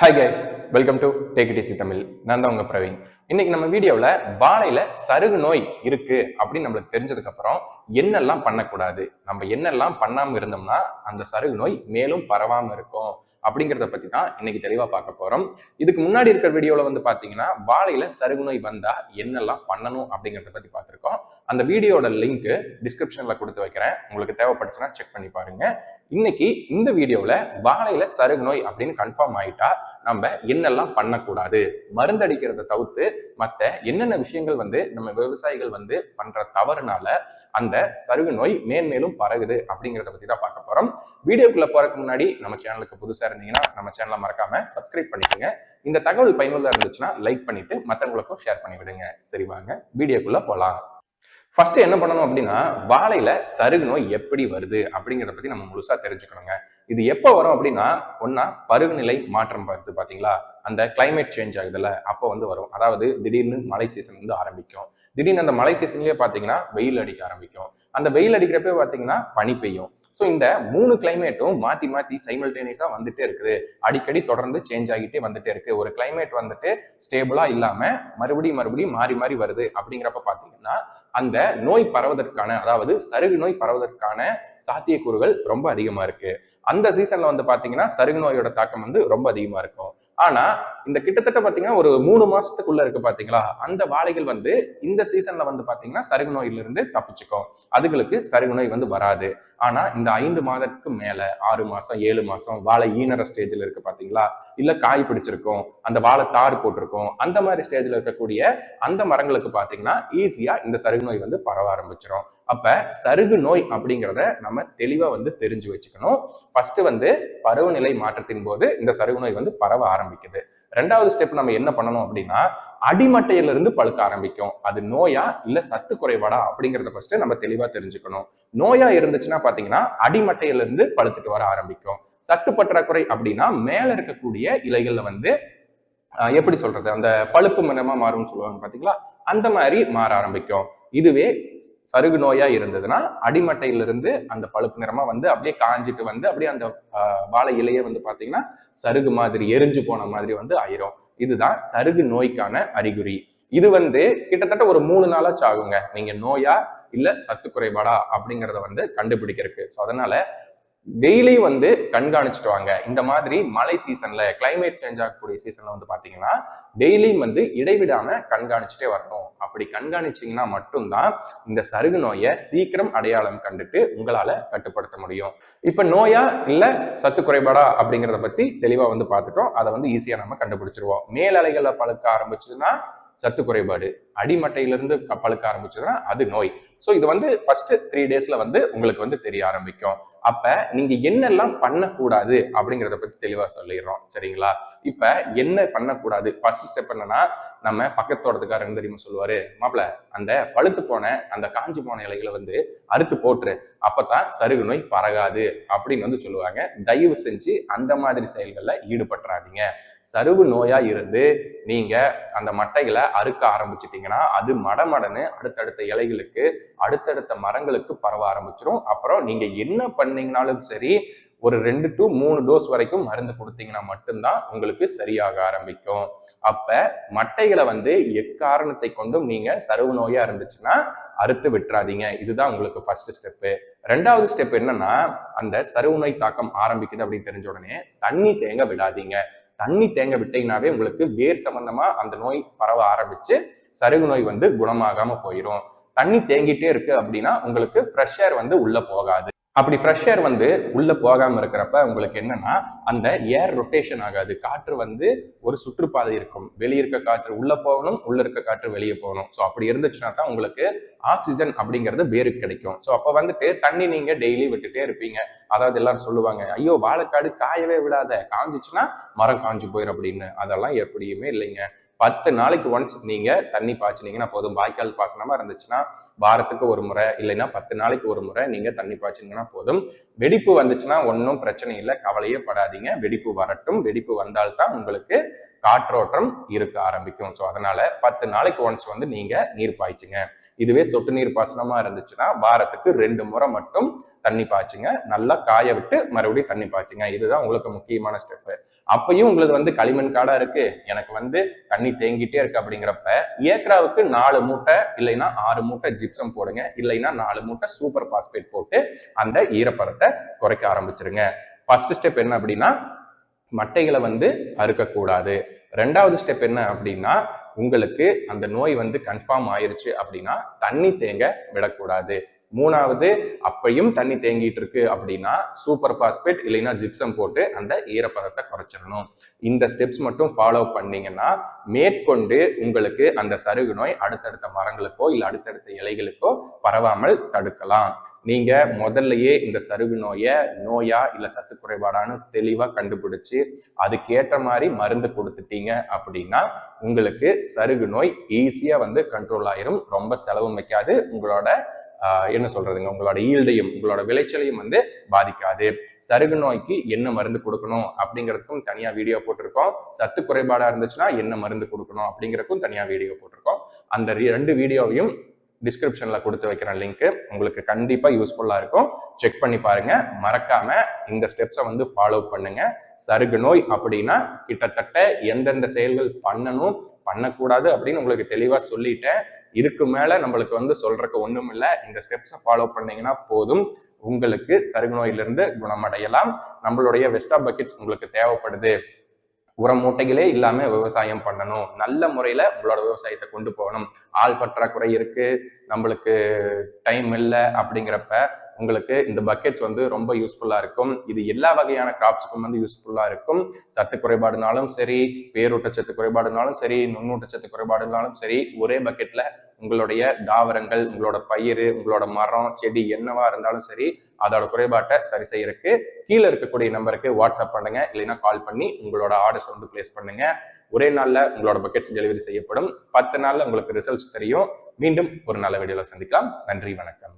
Hi guys welcome to Take It Tamil நான் தான் உங்கள் பிரவீன். இன்னைக்கு நம்ம வீடியோவில் வாழையில் சருகு நோய் இருக்குது அப்படின்னு நம்மளுக்கு தெரிஞ்சதுக்கப்புறம் என்னெல்லாம் பண்ணக்கூடாது? நம்ம என்னெல்லாம் பண்ணாமல் இருந்தோம்னா அந்த சருகு நோய் மேலும் பரவாமல் இருக்கும். அப்படிங்கிறத பத்தி தான் இன்னைக்கு தெளிவா பார்க்க போறோம். இதுக்கு முன்னாடி இருக்கிற வீடியோல வந்து பாத்தீங்கன்னா வாழையில சருகு நோய் வந்தா என்னெல்லாம் பண்ணணும் அப்படிங்கிறத பத்தி பார்த்திருக்கோம். அந்த வீடியோட லிங்க் டிஸ்கிரிப்ஷன்ல கொடுத்து வைக்கிறேன். உங்களுக்கு தேவைப்பட்டுச்சுன்னா செக் பண்ணி பாருங்க. இன்னைக்கு இந்த வீடியோவில் வாழையில சருகு நோய் அப்படின்னு கன்ஃபார்ம் ஆயிட்டா நம்ம என்னெல்லாம் பண்ணக்கூடாது? மருந்தடிக்கிறத தவிர்த்து மற்ற என்னென்ன விஷயங்கள் வந்து நம்ம விவசாயிகள் வந்து பண்ற தவறுனால அந்த சருகு நோய் மேன்மேலும் பரகுது அப்படிங்கிறத பத்தி தான் பார்க்க போறோம். வீடியோக்குள்ள போறதுக்கு முன்னாடி நம்ம சேனலுக்கு புதுசா இருந்தீங்கன்னா நம்ம சேனலை மறக்காம சப்ஸ்கிரைப் பண்ணிக்கோங்க. இந்த தகவல் பயனுள்ளதா இருந்துச்சுன்னா லைக் பண்ணிட்டு மற்றவங்களுக்கும் ஷேர் பண்ணி விடுங்க சரி வாங்க வீடியோக்குள்ள போலாம். ஃபர்ஸ்ட் என்ன பண்ணணும் அப்படின்னா வாழையில சருகு நோய் எப்படி வருது அப்படிங்கிறத பத்தி நம்ம முழுசா தெரிஞ்சுக்கணுங்க. இது எப்போ வரும் அப்படின்னா ஒன்னா பருவநிலை மாற்றம் வருது பாத்தீங்களா? அந்த கிளைமேட் சேஞ்ச் ஆகுதுல்ல அப்போ வந்து வரும். அதாவது திடீர்னு மழை சீசன் வந்து ஆரம்பிக்கும். திடீர்னு அந்த மழை சீசன்லயே பாத்தீங்கன்னா வெயில் அடிக்க ஆரம்பிக்கும். அந்த வெயில் அடிக்கிறப்ப பாத்தீங்கன்னா பனி பெய்யும். ஸோ இந்த மூணு கிளைமேட்டும் மாத்தி மாத்தி சைமல்டேனியஸா வந்துட்டே இருக்குது. அடிக்கடி தொடர்ந்து சேஞ்ச் ஆகிட்டே வந்துட்டே இருக்கு. ஒரு கிளைமேட் வந்துட்டு ஸ்டேபிளா இல்லாம மறுபடியும் மறுபடியும் மாறி மாறி வருது அப்படிங்கிறப்ப பாத்தீங்கன்னா அந்த நோய் பரவதற்கான அதாவது சருகு நோய் பரவதற்கான சாத்தியக்கூறுகள் ரொம்ப அதிகமா இருக்கு. அந்த சீசன்ல வந்து பாத்தீங்கன்னா சருகு நோயோட தாக்கம் வந்து ரொம்ப அதிகமா இருக்கும். ஆனா இந்த கிட்டத்தட்ட பாத்தீங்கன்னா ஒரு மூணு மாசத்துக்குள்ள இருக்கு பாத்தீங்களா? அந்த வாழைகள் வந்து இந்த சீசன்ல வந்து பாத்தீங்கன்னா சருகு நோயில இருந்து தப்பிச்சுக்கும். அதுகளுக்கு சருகு நோய் வந்து வராது. ஆனா இந்த ஐந்து மாதத்துக்கு மேல ஆறு மாசம் ஏழு மாசம் வாழை ஈனர ஸ்டேஜ்ல இருக்கு பாத்தீங்களா? இல்ல காய் பிடிச்சிருக்கும் அந்த வாழை தார் போட்டிருக்கும் அந்த மாதிரி ஸ்டேஜ்ல இருக்கக்கூடிய அந்த மரங்களுக்கு பாத்தீங்கன்னா ஈஸியா இந்த சருகு நோய் வந்து பரவ ஆரம்பிச்சிடும் அப்ப சருகு நோய் அப்படிங்கிறத நம்ம தெளிவா வந்து தெரிஞ்சு வச்சுக்கணும். ஃபர்ஸ்ட் வந்து பருவநிலை மாற்றத்தின் போது இந்த சருகு நோய் வந்து பரவ ஆரம்பிக்குது. ரெண்டாவது ஸ்டெப் நம்ம என்ன பண்ணணும் அப்படின்னா அடிமட்டையில இருந்து பழுக்க ஆரம்பிக்கும். அது நோயா இல்ல சத்து குறைபாடா அப்படிங்கறத ஃபர்ஸ்ட் நம்ம தெளிவா தெரிஞ்சுக்கணும். நோயா இருந்துச்சுன்னா பாத்தீங்கன்னா அடிமட்டையில இருந்து பழுத்துட்டு வர ஆரம்பிக்கும். சத்து பற்றாக்குறை அப்படின்னா மேல இருக்கக்கூடிய இலைகள்ல வந்து எப்படி சொல்றது? அந்த பழுப்பு மனமா மாறும்னு சொல்லுவாங்க பாத்தீங்களா? அந்த மாதிரி மாற ஆரம்பிக்கும். இதுவே சருகு நோயா இருந்ததுன்னா அடிமட்டையிலிருந்து அந்த பழுப்பு நிறமா வந்து அப்படியே காஞ்சிட்டு வந்து அப்படியே அந்த வாழை இலையே வந்து பாத்தீங்கன்னா சருகு மாதிரி எரிஞ்சு போன மாதிரி வந்து ஆயிரும். இதுதான் சருகு நோய்க்கான அறிகுறி. இது வந்து கிட்டத்தட்ட ஒரு மூணு நாளாச்சு ஆகுங்க. நீங்க நோயா இல்ல சத்து குறைபாடா அப்படிங்கிறத வந்து கண்டுபிடிக்கிறதுக்கு. ஸோ அதனால டெய்லி வந்து கண்காணிச்சுட்டு வாங்க. இந்த மாதிரி மழை சீசன்ல கிளைமேட் சேஞ்ச் ஆகக்கூடிய சீசன்ல வந்து பாத்தீங்கன்னா டெய்லியும் வந்து இடைவிடாம கண்காணிச்சுட்டே வரணும். அப்படி கண்காணிச்சிங்கன்னா மட்டும்தான் இந்த சருகு நோயை சீக்கிரம் அடையாளம் கண்டுட்டு உங்களால கட்டுப்படுத்த முடியும். இப்ப நோயா இல்ல சத்து குறைபாடா அப்படிங்கிறத பத்தி தெளிவா வந்து பார்த்துட்டோம். அதை வந்து ஈஸியா நம்ம கண்டுபிடிச்சிருவோம். மேல் அலைகளை பழுக்க ஆரம்பிச்சதுன்னா சத்து குறைபாடு. அடிமட்டையிலிருந்து பழுக்க ஆரம்பிச்சதுன்னா அது நோய். ஸோ இது வந்து ஃபர்ஸ்ட் த்ரீ டேஸ்ல வந்து உங்களுக்கு வந்து தெரிய ஆரம்பிக்கும். அப்ப நீங்க என்னெல்லாம் பண்ணக்கூடாது அப்படிங்கிறத பத்தி தெளிவா சொல்லிடுறோம். சரிங்களா? இப்ப என்ன பண்ணக்கூடாது? ஃபர்ஸ்ட் ஸ்டெப் என்னன்னா நம்ம பக்கத்தோட்டத்துக்காரங்க தெரியுமா சொல்லுவாரு மாப்பிள்ள அந்த பழுத்து போன அந்த காஞ்சி போன இலைகளை வந்து அறுத்து போட்டுரு. அப்பதான் சருகு நோய் பரகாது. அப்படின்னு வந்து சொல்லுவாங்க. தயவு செஞ்சு அந்த மாதிரி செயல்களில் ஈடுபட்டுறாதீங்க. சருவு நோயா இருந்து நீங்க அந்த மட்டைகளை அறுக்க ஆரம்பிச்சிட்டீங்கன்னா அது மடமடன்னு அடுத்தடுத்த இலைகளுக்கு அடுத்தடுத்த மரங்களுக்கு பரவ ஆரம்பிச்சிடும் அப்புறம் நீங்க என்ன பண்ணீங்கனாலும் சரி ஒரு ரெண்டு டு மூணு டோஸ் வரைக்கும் மருந்து கொடுத்தீங்கன்னா மட்டும்தான் உங்களுக்கு சரியாக ஆரம்பிக்கும். அப்ப மட்டைகளை வந்து எக்காரணத்தை கொண்டும் நீங்க சருவு நோயா இருந்துச்சுன்னா அறுத்து விட்டுறாதீங்க. இதுதான் உங்களுக்கு ஃபர்ஸ்ட் ஸ்டெப்பு ரெண்டாவது ஸ்டெப் என்னன்னா அந்த சருவு நோய் தாக்கம் ஆரம்பிக்குது அப்படின்னு தெரிஞ்ச உடனே தண்ணி தேங்க விடாதீங்க. தண்ணி தேங்க விட்டீங்கன்னாவே உங்களுக்கு வேர் சம்பந்தமா அந்த நோய் பரவ ஆரம்பிச்சு சருகு நோய் வந்து குணமாகாம போயிடும் தண்ணி தேங்கிட்டே இருக்கு அப்படின்னா உங்களுக்கு ஃப்ரெஷ் ஏர் வந்து உள்ள போகாது. அப்படி ஃப்ரெஷ் ஏர் வந்து உள்ள போகாம இருக்கிறப்ப உங்களுக்கு என்னன்னா அந்த ஏர் ரொட்டேஷன் ஆகாது. காற்று வந்து ஒரு சுற்றுப்பாதை இருக்கும். வெளியே இருக்க காற்று உள்ள போகணும் உள்ள இருக்க காற்று வெளியே போகணும். ஸோ அப்படி இருந்துச்சுன்னா தான் உங்களுக்கு ஆக்சிஜன் அப்படிங்கிறது வேருக்கு கிடைக்கும். ஸோ அப்போ வந்துட்டு தண்ணி நீங்க டெய்லி விட்டுட்டே இருப்பீங்க. அதாவது எல்லாரும் சொல்லுவாங்க ஐயோ வாழைக்காடு காயவே விடாத. காஞ்சிச்சுன்னா மரம் காஞ்சு போயிடும் அப்படின்னு. அதெல்லாம் எப்படியுமே இல்லைங்க. பத்து நாளைக்கு ஒன்ஸ் நீங்க தண்ணி பாய்ச்சினீங்கன்னா போதும். வாய்க்கால் பாசனமா இருந்துச்சுன்னா வாரத்துக்கு ஒரு முறை இல்லைன்னா பத்து நாளைக்கு ஒரு முறை நீங்க தண்ணி பாய்ச்சினீங்கன்னா போதும். வெடிப்பு வந்துச்சுன்னா ஒன்றும் பிரச்சனை இல்லை கவலையே படாதீங்க. வெடிப்பு வரட்டும். வெடிப்பு வந்தால்தான் உங்களுக்கு காற்றோட்டம் இருக்க ஆரம்பிக்கும். ஸோ அதனால பத்து நாளைக்கு ஒன்ஸ் வந்து நீங்க நீர் பாய்ச்சுங்க. இதுவே சொட்டு நீர் பாசனமா இருந்துச்சுன்னா வாரத்துக்கு ரெண்டு முறை மட்டும் தண்ணி பாய்ச்சுங்க. நல்லா காய விட்டு மறுபடியும் தண்ணி பாய்ச்சுங்க. இதுதான் உங்களுக்கு முக்கியமான ஸ்டெப்பு அப்பயும் உங்களுக்கு வந்து களிமண் காடா இருக்கு. எனக்கு வந்து தண்ணி தேங்கிட்டே இருக்கு அப்படிங்கிறப்ப ஏக்கராவுக்கு நாலு மூட்டை இல்லைன்னா ஆறு மூட்டை ஜிப்சம் போடுங்க. இல்லைன்னா நாலு மூட்டை சூப்பர் பாஸ்பேட் போட்டு அந்த ஈரப்பதத்தை குறைக்க ஆரம்பிச்சிருங்க. ஃபர்ஸ்ட் ஸ்டெப் என்ன அப்படின்னா மட்டைகளை வந்து அறுக்கக்கூடாது. ரெண்டாவது ஸ்டெப் என்ன அப்படின்னா உங்களுக்கு அந்த நோய் வந்து கன்ஃபார்ம் ஆயிருச்சு அப்படின்னா தண்ணி தேங்க விடக்கூடாது. மூணாவது அப்பையும் தண்ணி தேங்கிட்டு இருக்கு அப்படின்னா சூப்பர் பாஸ்பேட் இல்லைன்னா ஜிப்சம் போட்டு அந்த ஈரப்பதத்தை குறைச்சிடணும். இந்த ஸ்டெப்ஸ் மட்டும் ஃபாலோ பண்ணீங்கன்னா மேற்கொண்டு உங்களுக்கு அந்த சருகு நோய் அடுத்தடுத்த மரங்களுக்கோ இல்லை அடுத்தடுத்த இலைகளுக்கோ பரவாமல் தடுக்கலாம். நீங்கள் முதல்லையே இந்த சருகு நோயை நோயா இல்லை சத்து குறைபாடான்னு தெளிவாக கண்டுபிடிச்சி அதுக்கேற்ற மாதிரி மருந்து கொடுத்துட்டீங்க அப்படின்னா உங்களுக்கு சருகு நோய் ஈஸியாக வந்து கண்ட்ரோல் ஆயிரும். ரொம்ப செலவும் வைக்காது. உங்களோட என்ன சொல்றதுங்க? உங்களோட ஈல்டையும் உங்களோட விளைச்சலையும் வந்து பாதிக்காது. சருகு நோய்க்கு என்ன மருந்து கொடுக்கணும் அப்படிங்கிறதுக்கும் தனியா வீடியோ போட்டிருக்கோம். சத்து குறைபாடா இருந்துச்சுன்னா என்ன மருந்து கொடுக்கணும் அப்படிங்கிறதுக்கும் தனியா வீடியோ போட்டிருக்கோம். அந்த ரெண்டு வீடியோவையும் டிஸ்கிரிப்ஷனில் கொடுத்து வைக்கிறேன் லிங்க் உங்களுக்கு கண்டிப்பாக யூஸ்ஃபுல்லாக இருக்கும். செக் பண்ணி பாருங்கள் மறக்காமல் இந்த ஸ்டெப்ஸை வந்து ஃபாலோ பண்ணுங்கள் சருகு நோய் அப்படின்னா கிட்டத்தட்ட எந்தெந்த செயல்கள் பண்ணணும் பண்ணக்கூடாது அப்படின்னு உங்களுக்கு தெளிவாக சொல்லிட்டேன். இதுக்கு மேலே நம்மளுக்கு வந்து சொல்கிறக்கு ஒன்றும் இல்லை. இந்த ஸ்டெப்ஸை ஃபாலோ பண்ணிங்கன்னா போதும். உங்களுக்கு சருகு நோயிலிருந்து குணமடையலாம். நம்மளுடைய வெஸ்டா பக்கெட்ஸ் உங்களுக்கு தேவைப்படுது. உரம் மூட்டைகளே இல்லாம விவசாயம் பண்ணணும். நல்ல முறையில உங்களோட விவசாயத்தை கொண்டு போகணும். ஆள் பற்றாக்குறை இருக்கு நம்மளுக்கு டைம் இல்லை அப்படிங்கிறப்ப உங்களுக்கு இந்த பக்கெட்ஸ் வந்து ரொம்ப யூஸ்ஃபுல்லா இருக்கும். இது எல்லா வகையான கிராப்ஸுக்கும் வந்து யூஸ்ஃபுல்லா இருக்கும். சத்து குறைபாடுனாலும் சரி பேரூட்டச்சத்து குறைபாடுனாலும் சரி நுண்ணூட்டச்சத்து குறைபாடுனாலும் சரி ஒரே பக்கெட்ல உங்களுடைய தாவரங்கள் உங்களோட பயிர் உங்களோட மரம் செடி என்னவா இருந்தாலும் சரி அதோட குறைபாட்டை சரி செய்யறதுக்கு கீழே இருக்கக்கூடிய நம்பருக்கு வாட்ஸ்அப் பண்ணுங்க. இல்லைன்னா கால் பண்ணி உங்களோட ஆர்டர்ஸ் வந்து பிளேஸ் பண்ணுங்க. ஒரே நாள்ல உங்களோட பக்கெட்ஸ் டெலிவரி செய்யப்படும். பத்து நாள்ல உங்களுக்கு ரிசல்ட்ஸ் தெரியும். மீண்டும் ஒரு நல்ல வீடியோல சந்திக்கலாம். நன்றி வணக்கம்.